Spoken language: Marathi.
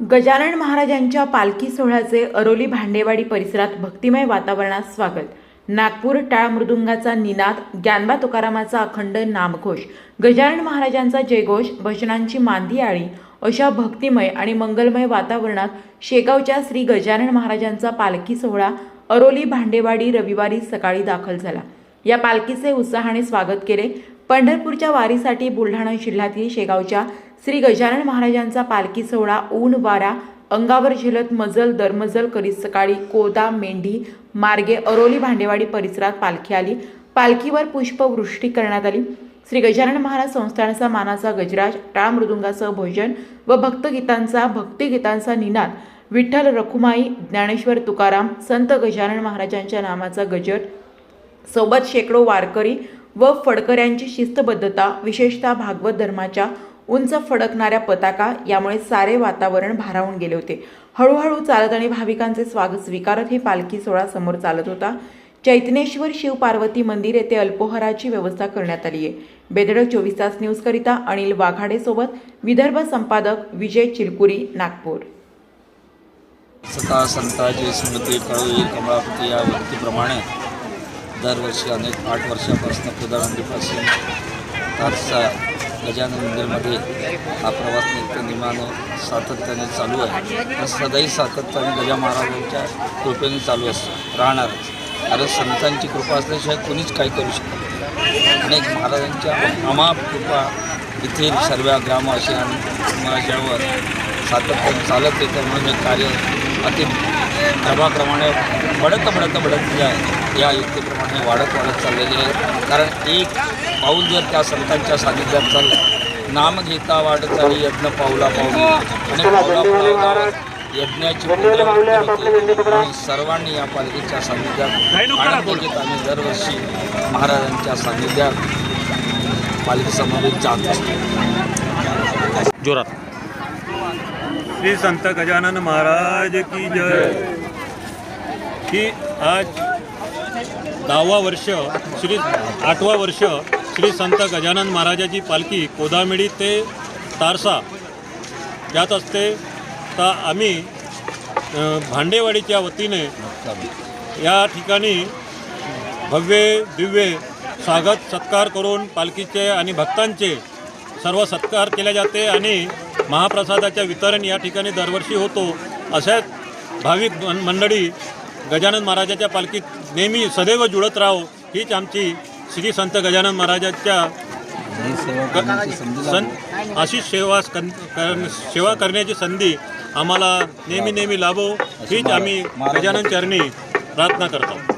गजानन महाराजांच्या पालखी सोहळ्याचे अरोली भांडेवाडी परिसरात भक्तिमय वातावरणात स्वागत. नागपूर टाळ मृदुंगाचा निनाद ज्ञानबा तुकारामाचा अखंड नामघोष गजानन महाराजांचा जयघोष भजनांची मांदी आळी अशा भक्तिमय आणि मंगलमय वातावरणात शेगावच्या श्री गजानन महाराजांचा पालखी सोहळा अरोली भांडेवाडी रविवारी सकाळी दाखल झाला. या पालखीचे उत्साहाने स्वागत केले. पंढरपूरच्या वारीसाठी बुलढाणा जिल्ह्यातील शेगावच्या श्री गजानन महाराजांचा पालखी सोहळा ऊन वारा अंगावर झेलत मजल दरमजल करीत सकाळी कोदा मेंढी मार्गे अरोली भांडेवाडी परिसरात पालखी आली. पालखीवर पुष्पवृष्टी करण्यात आली. श्री गजानन महाराज संस्थानाचा मानाचा गजराज टाळ मृदुंगासह भोजन व भक्तगीतांचा भक्तिगीतांचा निनाद. विठ्ठल रखुमाई ज्ञानेश्वर तुकाराम संत गजानन महाराजांच्या नामाचा गजर. सोबत शेकडो वारकरी व फडकऱ्यांची शिस्तबद्धता विशेषतः भागवत धर्माच्या उंच फडकणाऱ्या पताका यामुळे सारे वातावरण भारावून गेले होते. हळूहळू चालत आणि भाविकांचे स्वागत स्वीकारत हे पालखी सोहळा समोर चालत होता. चैतनेश्वर शिव पार्वती मंदिर येथे अल्पोहाराची व्यवस्था करण्यात आली आहे. बेदडक चोवीस तास न्यूजकरिता अनिल वाघाडे सोबत विदर्भ संपादक विजय चिलकुरी नागपूर. सता संताची स्मृती कळवी कमळापती या व्यक्तीप्रमाणे दरवर्षी अनेक आठ वर्षापासून प्रधानमंत्रीपासून गजानन मंदिरमध्ये हा प्रवास नित्य सातत्याने चालू आहे. पण सदैव सातत्याने गजा महाराजांच्या कृपेने चालू असतो राहणारच कारण संतांची कृपा असल्याशिवाय कोणीच काही करू शकत आणि अनेक महाराजांच्या अमाप कृपा येथील सर्व ग्रामवासियांवर सातत्याने चालत येतं. म्हणून कार्य अति प्रभाक्रमाने बढत बढत बढत आहे. या युक्तीप्रमाणे वाढत वाढत चाललेली आहे. कारण एक पाऊल जर त्या संतांच्या सानिध्यात चाललं नाम घेता वाढत चाली यज्ञ पावला पावली. आणि पावला पावला यज्ञाची. म्हणून सर्वांनी या पालखीच्या सानिध्यात आनंद घेत आम्ही दरवर्षी महाराजांच्या सानिध्यात पालखी समवेत जात असतो. जोरात. श्री संत गजानन महाराज की जय. ही आज दहावा वर्ष श्री आठवा वर्ष श्री संत गजानन महाराजाची पालखी कोदामेडी ते तारसा. जात असते तर आम्ही भांडेवाडीच्या वतीने या ठिकाणी भव्य दिव्य स्वागत सत्कार करून पालखीचे आणि भक्तांचे सर्व सत्कार केले जाते आणि महाप्रसादाच्या वितरण या ठिकाणी दरवर्षी होतो. अशाच भाविक मन- मंडळी गजानन महाराजाच्या पालखीत नेहमी सदैव जुळत राहो हीच आमची श्री संत गजानन महाराजाच्या सं अशी सेवा कन- कर- सेवा करण्याची संधी आम्हाला नेहमी नेहमी लाभो हीच आम्ही गजानन चरणी प्रार्थना करतो.